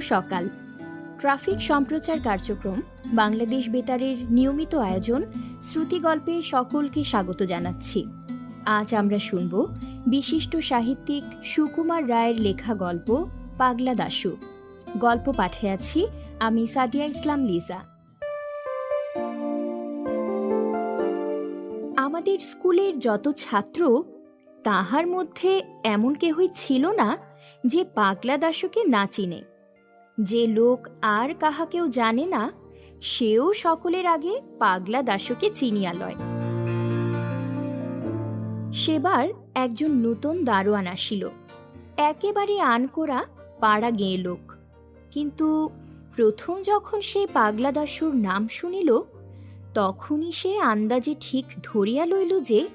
সকাল। ট্রাফিক সম্প্রচার কার্যক্রম, বাংলাদেশ বেতারের নিয়মিত আয়োজন শ্রুতি গল্পে সকলকে স্বাগত জানাচ্ছি। আজ আমরা শুনব বিশিষ্ট সাহিত্যিক সুকুমার রায়ের লেখা গল্প, পাগলা দাশু। গল্প পাঠে আছি আমি সাদিয়া ইসলাম লিজা। আমাদের স্কুলের যত ছাত্র, তাহার মধ্যে এমন কেহই ছিল না যে পাগলা দাশুকে না চিনে। যে লোক আর কাহাকেও জানে না, সেও সকলের আগে পাগলা দাশুকে চিনিয়া লয়। সেবার একজন নূতন দারোয়ান আসিল। একেবারে আনকোরা পাড়া গেয়ে লোক। কিন্তু প্রথম যখন সে পাগলা দাশুর নাম শুনিল, তখনই সে আন্দাজে ঠিক ধরিয়া লইল যে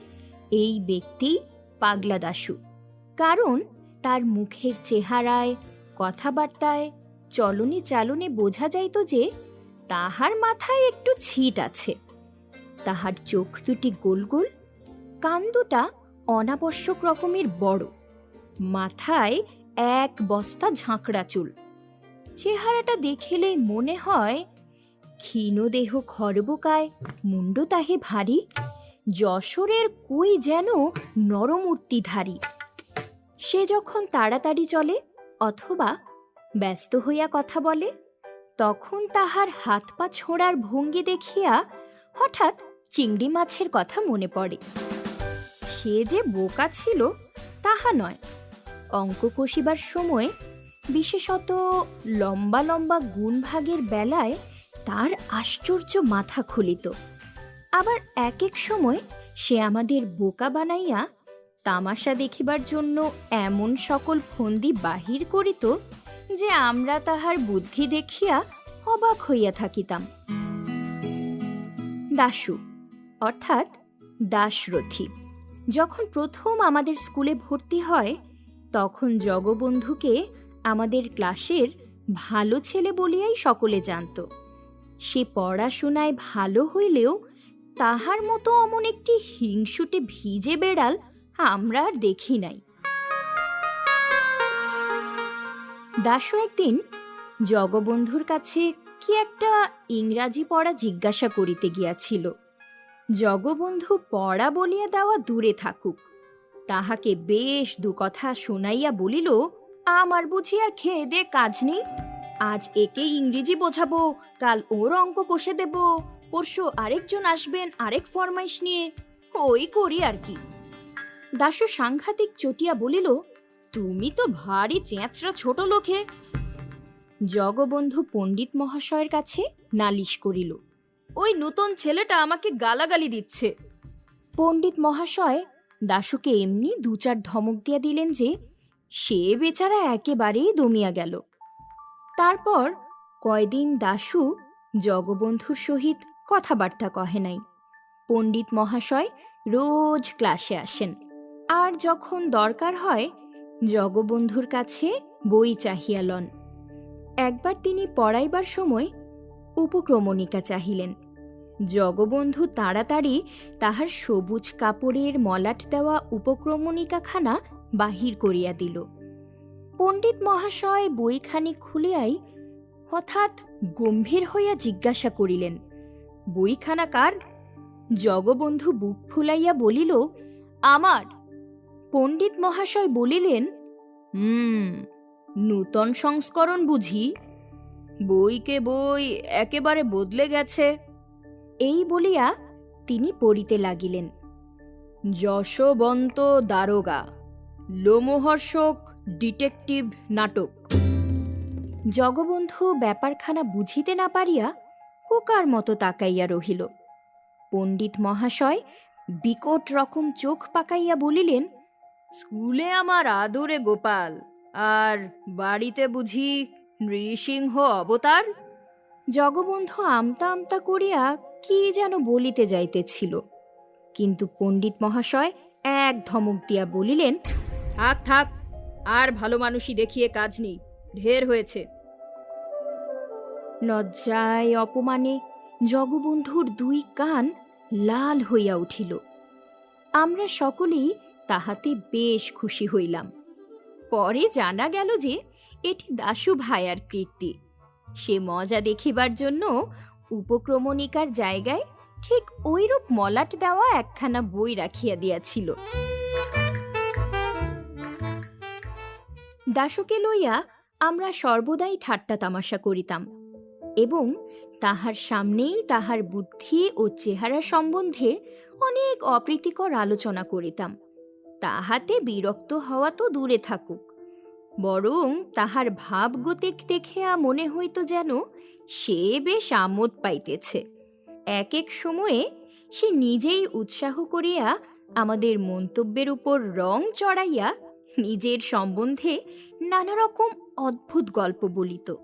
এই ব্যক্তি পাগলা দাশু কারণ তার মুখের চেহারায়, কথাবার্তায় চলনে চালনে বোঝা যাইত যে তাহার মাথায় একটু ছিট আছে। তাহার চোখ দুটি গোল গোল, কান দুটা অনাবশ্যক রকমের বড়। মাথায় এক বস্তা ঝাঁকড়া চুল। চেহারাটা দেখিলেই মনে হয় ক্ষীণদেহ খরবকায়, মুন্ড তাহে ভারী, যশোরের কই যেন নরমূর্তিধারী। সে যখন তাড়াতাড়ি চলে অথবা ব্যস্ত হইয়া কথা বলে, তখন তাহার হাত পা ছোঁড়ার ভঙ্গি দেখিয়া হঠাৎ চিংড়ি মাছের কথা মনে পড়ে। সে যে বোকা ছিল তাহা নয়। অঙ্ক কষিবার সময় বিশেষত লম্বা লম্বা গুণভাগের বেলায় তার আশ্চর্য মাথা খুলিত। আবার এক এক সময় সে আমাদের বোকা বানাইয়া তামাশা দেখিবার জন্য এমন সকল ফন্দি বাহির করিত যে আমরা তাহার বুদ্ধি দেখিয়া অবাক হইয়া থাকিতাম। দাশু, অর্থাৎ দাসরথী যখন প্রথম আমাদের স্কুলে ভর্তি হয়, তখন জগবন্ধুকে আমাদের ক্লাসের ভালো ছেলে বলিয়াই সকলে জানত। সে পড়াশোনায় ভালো হইলেও তাহার মতো অমন একটি হিংসুটে ভিজে বেড়াল আমরা আর দেখি নাই। দাশু একদিন জগবন্ধুর কাছে কি একটা ইংরাজি পড়া জিজ্ঞাসা করিতে গিয়াছিল। জগবন্ধু পড়া বলিয়া দেওয়া দূরে থাকুক, তাহাকে বেশ দু কথা শোনাইয়া বলিল, আমার বুঝি আর খেয়ে দে কাজ নেই, আজ একে ইংরেজি বোঝাবো, কাল ওর অঙ্ক কষে দেব, পরশু আরেকজন আসবেন, আরেক ফরমাইশ নিয়ে, ওই করি আর কি। দাশু সাংঘাতিক চটিয়া বলিল তুমি তো ভারী চেঁচড়া ছোট লোকে। জগবন্ধু পণ্ডিত মহাশয়ের কাছে নালিশ করিল, ওই নূতন ছেলেটা আমাকে গালাগালি দিচ্ছে। পণ্ডিত মহাশয় দাশুকে এমনি দু চার ধমক দিয়া দিলেন যে, সে বেচারা একেবারেই দমিয়া গেল। তারপর কয়দিন দাশু জগবন্ধুর সহিত কথাবার্তা কহে নাই। পণ্ডিত মহাশয় রোজ ক্লাসে আসেন, আর যখন দরকার হয় জগবন্ধুর কাছে বই চাহিয়া লন একবার তিনি পড়াইবার সময় উপক্রমণিকা চাহিলেন। জগবন্ধু তাড়াতাড়ি তাহার সবুজ কাপড়ের মলাট দেওয়া উপক্রমণিকাখানা বাহির করিয়া দিল। পণ্ডিত মহাশয় বইখানি খুলিয়াই হঠাৎ গম্ভীর হইয়া জিজ্ঞাসা করিলেন, বইখানা কার? জগবন্ধু বুক ফুলাইয়া বলিল, আমার। পণ্ডিত মহাশয় বলিলেন, হুম, নূতন সংস্করণ বুঝি। বইকে বই একেবারে বদলে গেছে। এই বলিয়া তিনি পড়িতে লাগিলেন। যশবন্ত দারোগা, লোমহর্ষক ডিটেকটিভ নাটক। জগবন্ধু ব্যাপারখানা বুঝিতে না পারিয়া পোকার মতো তাকাইয়া রহিল। পণ্ডিত মহাশয় বিকট রকম চোখ পাকাইয়া বলিলেন স্কুলে আমার আদরে গোপাল আর বাড়িতে বুঝি নৃসিংহ অবতার? জগবন্ধু আমতা আমতা করিয়া কি যেন বলিতে যাইতেছিল কিন্তু পণ্ডিত মহাশয় এক ধমক দিয়া বলিলেন থাক থাক আর ভালো মানুষই দেখিয়ে কাজ নেই ঢের হয়েছে। লজ্জায় অপমানে জগবন্ধুর দুই কান লাল হইয়া উঠিল। আমরা সকলেই তাহাতে বেশ খুশি হইলাম। পরে জানা গেল যে এটি দাশু ভাইয়ার কীর্তি। সে মজা দেখিবার জন্য উপক্রমণিকার জায়গায় ঠিক ওইরূপ মলাট দেওয়া একখানা বই রাখিয়া দিয়াছিল। দাশুকে লইয়া আমরা সর্বদাই ঠাট্টা তামাশা করিতাম এবং তাহার সামনেই তাহার বুদ্ধি ও চেহারা সম্বন্ধে অনেক অপ্রীতিকর আলোচনা করিতাম। তাহাতে বিরক্ত হওয়া তো দূরে থাকুক। বরং তাহার ভাবগতিক দেখিয়া মনে হইত যেন সে বেশ আমোদ পাইতেছে। এক এক সময়ে সে নিজেই উৎসাহ করিয়া আমাদের মন্তব্যের উপর রং চড়াইয়া নিজের সম্বন্ধে নানা রকম অদ্ভুত গল্প বলিত।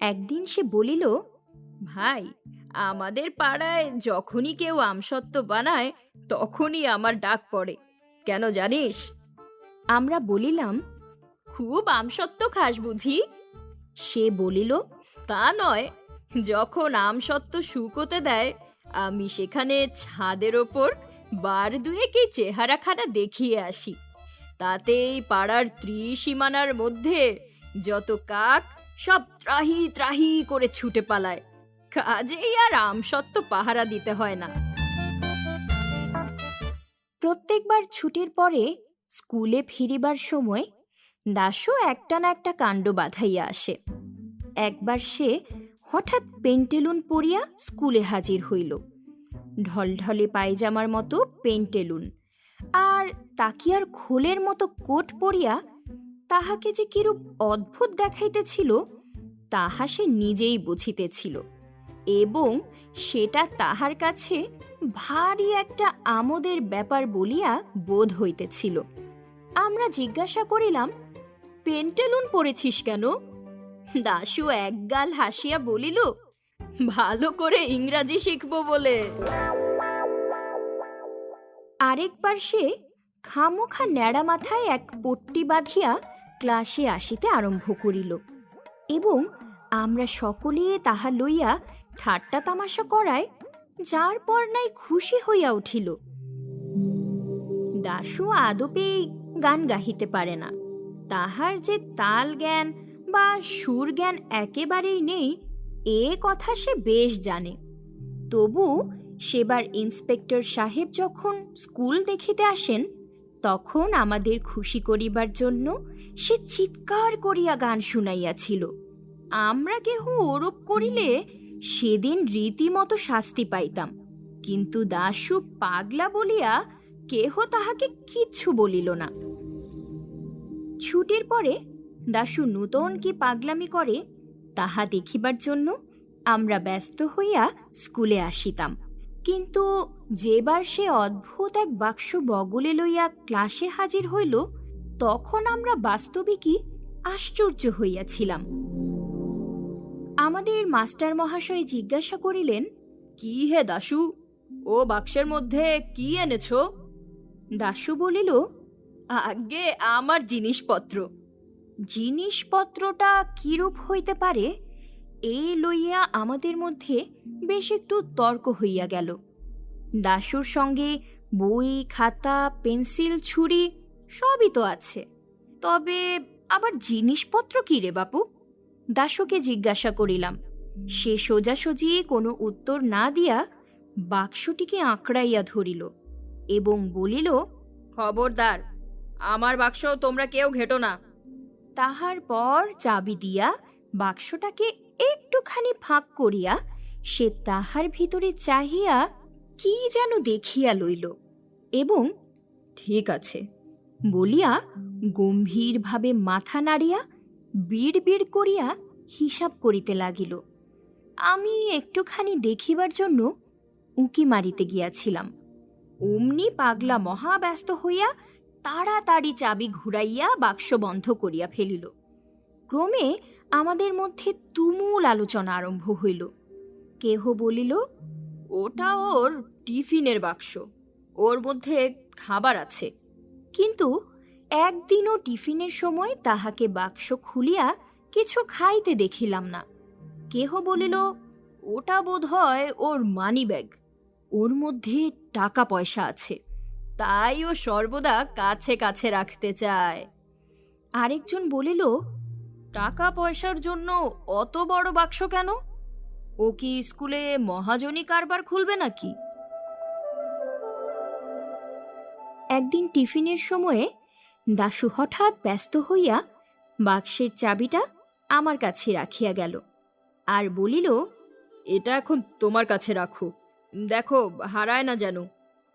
একদিন সে বলিল, ভাই, আমাদের পাড়ায় যখনই কেউ আমসত্ত্ব বানায়, তখনই আমার ডাক পড়ে। কেন জানিস? আমরা বলিলাম, খুব আমসত্ত্ব খাস বুঝি? সে বলিল, তা নয়। যখন আমসত্ত্ব শুকোতে দেয়, আমি সেখানে ছাদের ওপর বার দুয়েকে চেহারাখানা দেখিয়ে আসি। তাতেই পাড়ার ত্রিসীমানার মধ্যে যত কাক সব ত্রাহি ত্রাহি করে ছুটে পালায়। কাজেই আর আমসত্ত্ব পাহারা দিতে হয় না। প্রত্যেকবার ছুটির পরে স্কুলে ফিরিবার সময় দাসও একটা না একটা কাণ্ড বাঁধাইয়া আসে। একবার সে হঠাৎ পেন্টেলুন পরিয়া স্কুলে হাজির হইল। ঢলঢলে পায়জামার মতো পেন্টেলুন। আর তাকিয়ার খোলের মতো কোট পরিয়া তাহাকে যে কিরূপ অদ্ভুত দেখাইতেছিল, তাহা সে নিজেই বুঝিতেছিল। এবং সেটা তাহার কাছে ভারী একটা আমোদের ব্যাপার বলিয়া বোধ হইতেছিল। আমরা জিজ্ঞাসা করিলাম, পেন্টেলুন পরেছিস কেন? দাশু একগাল হাসিয়া বলিল, ভালো করে ইংরাজি শিখব বলে। আরেকবার সে খামোখা ন্যাড়া মাথায় এক পট্টি বাঁধিয়া ক্লাসে আসিতে আরম্ভ করিল এবং আমরা সকলে তাহা লইয়া ঠাট্টা তামাশা করায় যার পর নাই খুশি হইয়া উঠিল। দাশু আদপে গান গাহিতে পারে না। তাহার যে তাল জ্ঞান বা সুর জ্ঞান একেবারেই নেই, এ কথা সে বেশ জানে। তবু সেবার ইন্সপেক্টর সাহেব যখন স্কুল দেখিতে আসেন, তখন আমাদের খুশি করিবার জন্য সে চিৎকার করিয়া গান শুনাইয়াছিল। আমরা কেহ ওরূপ করিলে সেদিন রীতিমতো শাস্তি পাইতাম। কিন্তু দাশু পাগলা বলিয়া কেহ তাহাকে কিচ্ছু বলিল না। ছুটির পরে দাশু নূতন কি পাগলামি করে, তাহা দেখিবার জন্য আমরা ব্যস্ত হইয়া স্কুলে আসিতাম। কিন্তু যেবার সে অদ্ভুত এক বাক্স বগলে লইয়া ক্লাসে হাজির হইল, তখন আমরা বাস্তবিকই আশ্চর্য হইয়াছিলাম। আমাদের মাস্টার মহাশয় জিজ্ঞাসা করিলেন কি হে দাশু? ও বাক্সের মধ্যে কি এনেছ? দাশু বলিল আগে আমার জিনিসপত্র। জিনিসপত্রটা কিরূপ হইতে পারে এই লইয়া আমাদের মধ্যে বেশ একটু তর্ক হইয়া গেল। দাশুর সঙ্গে বই খাতা পেন্সিল ছুরি সবই তো আছে। তবে আবার জিনিসপত্র কি রে বাপু? দাশুকে জিজ্ঞাসা করিলাম। সে সোজাসুজি কোনো উত্তর না দিয়া বাক্সটিকে আঁকড়াইয়া ধরিল এবং বলিল খবরদার আমার বাক্স তোমরা কেউ ঘেটো না। তাহার পর চাবি দিয়া বাক্সটাকে একটুখানি ফাঁক করিয়া সে তাহার ভিতরে চাহিয়া কি যেন দেখিয়া লইল এবং ঠিক আছে বলিয়া গম্ভীরভাবে মাথা নাড়িয়া বিড় বিড় করিয়া হিসাব করিতে লাগিল। আমি একটুখানি দেখিবার জন্য উঁকি মারিতে গিয়াছিলাম। অমনি পাগলা মহাব্যস্ত হইয়া তাড়াতাড়ি চাবি ঘুরাইয়া বাক্স বন্ধ করিয়া ফেলিল। ক্রমে আমাদের মধ্যে তুমুল আলোচনা আরম্ভ হইল। কেহ বলিল, ওটা ওর টিফিনের বাক্স। ওর মধ্যে খাবার আছে। কিন্তু একদিনও টিফিনের সময় তাহাকে বাক্স খুলিয়া কিছু খাইতে দেখিলাম না। কেহ বলিল, ওটা বোধ হয় ওর মানি ব্যাগ ওর মধ্যে টাকা পয়সা আছে। তাই ও সর্বদা কাছে কাছে রাখতে চায়। আরেকজন বলিল, টাকা পয়সার জন্য অত বড় বাক্স কেন? ও কি স্কুলে মহাজনী কারবার খুলবে নাকি? একদিন টিফিনের সময়ে দাশু হঠাৎ ব্যস্ত হইয়া বাক্সের চাবিটা আমার কাছে রাখিয়া গেল আর বলিল এটা এখন তোমার কাছে রাখো। দেখো হারায় না যেন।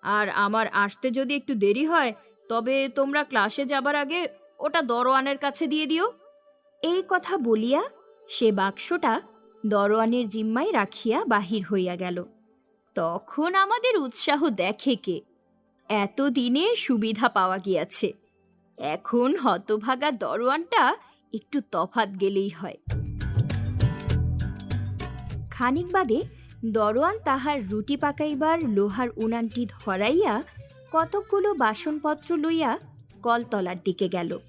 আর আমার আসতে যদি একটু দেরি হয় তবে তোমরা ক্লাসে যাবার আগে ওটা দরোয়ানের কাছে দিয়ে দিও। এই কথা বলিয়া সে বাক্সটা দরোয়ানের জিম্মায় রাখিয়া বাহির হইয়া গেল। তখন আমাদের উৎসাহ দেখে কে? এতদিনে সুবিধা পাওয়া গিয়াছে। এখন হতভাগা দরোয়ানটা একটু তফাত গেলেই হয়। খানিক বাদে দরোয়ান তাহার রুটি পাকাইবার লোহার উনানটি ধরাইয়া কতকগুলো বাসনপত্র লইয়া কলতলার দিকে গেল।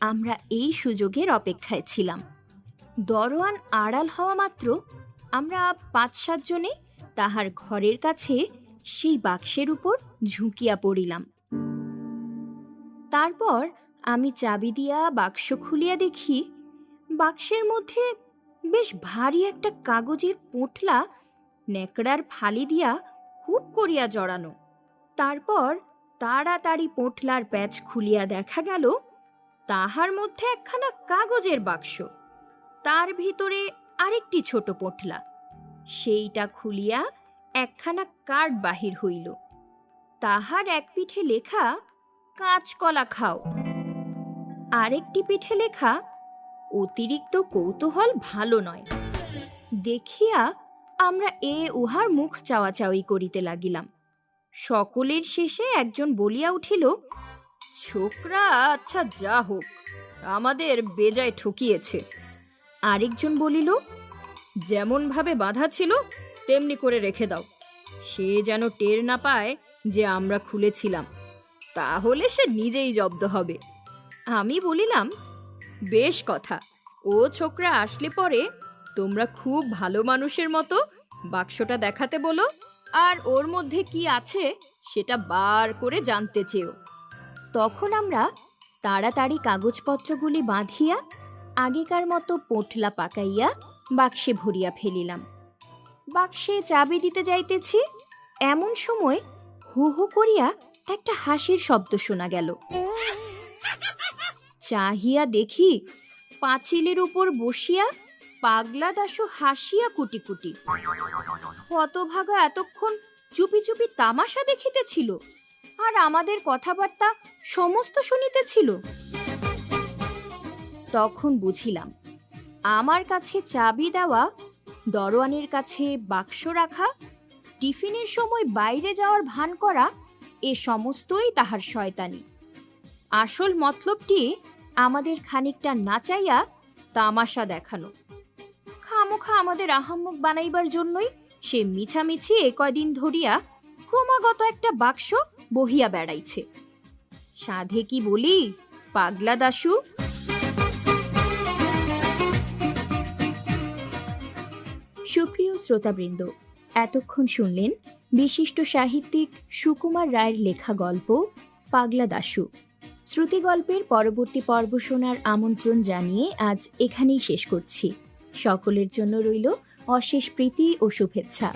আমরা এই সুযোগের অপেক্ষায় ছিলাম। দরোয়ান আড়াল হওয়া মাত্র আমরা পাঁচ সাতজনে তাহার ঘরের কাছে সেই বাক্সের উপর ঝুঁকিয়া পড়িলাম। তারপর আমি চাবি দিয়া বাক্স খুলিয়া দেখি, বাক্সের মধ্যে বেশ ভারী একটা কাগজের পোঁটলা ন্যাকড়ার ফালি দিয়া খুব করিয়া জড়ানো। তারপর তাড়াতাড়ি পোঁটলার প্যাচ খুলিয়া দেখা গেল, তাহার মধ্যে একখানা কাগজের বাক্স। তার ভিতরে আরেকটি ছোট পোঁটলা। সেইটা খুলিয়া একখানা কার্ড বাহির হইল। তাহার এক পিঠে লেখা কাঁচকলা খাও। আরেকটি পিঠে লেখা, অতিরিক্ত কৌতূহল ভালো নয়। দেখিয়া আমরা এ উহার মুখ চাওয়াচাওয়ি করিতে লাগিলাম। সকলের শেষে একজন বলিয়া উঠিল, ছোকরা আচ্ছা যা হোক, আমাদের বেজায় ঠকিয়েছে। আরেকজন বলিল, যেমনভাবে বাঁধা ছিল, তেমনি করে রেখে দাও। সে যেন টের না পায় যে আমরা খুলেছিলাম। তাহলে সে নিজেই জব্দ হবে। আমি বলিলাম, বেশ কথা। ও ছোকরা আসলে পরে তোমরা খুব ভালো মানুষের মতো বাক্সটা দেখাতে বলো, আর ওর মধ্যে কি আছে সেটা বার করে জানতে চেয়েও তখন আমরা তাড়াতাড়ি কাগজপত্রগুলি বাঁধিয়া আগেকার মতো পোটলা পাকাইয়া বাক্সে ভরিয়া ফেলিলাম। বাক্সে চাবি দিতে যাইতেছি, এমন সময় হু হু করিয়া একটা হাসির শব্দ শোনা গেল। চাহিয়া দেখি পাঁচিলের উপর বসিয়া পাগলা দাসু হাসিয়া কুটি কুটি হতভাগা এতক্ষণ চুপি চুপি তামাশা দেখিতেছিল আর আমাদের কথাবার্তা সমস্ত শুনিতেছিল। তখন বুঝিলাম, আমার কাছে চাবি দেওয়া দরোয়ানের কাছে বাক্স রাখা, টিফিনের সময় বাইরে যাওয়ার ভান করা এ সমস্তই তাহার শয়তানি। আসল মতলবটি আমাদের খানিকটা নাচাইয়া তামাশা দেখানো। খামোখা আমাদের আহাম্মক বানাইবার জন্যই সে মিছামিছি এ কয়দিন ধরিয়া ক্রমাগত একটা বাক্স বহিয়া বেড়াইছে। সাধে কি বলি, পাগলা দাশু? সুপ্রিয় শ্রোতাবৃন্দ, এতক্ষণ শুনলেন বিশিষ্ট সাহিত্যিক সুকুমার রায়ের লেখা গল্প, পাগলা দাসু শ্রুতি গল্পের পরবর্তী পর্ব শোনার আমন্ত্রণ জানিয়ে আজ এখানেই শেষ করছি। সকলের জন্য রইল অশেষ প্রীতি ও শুভেচ্ছা।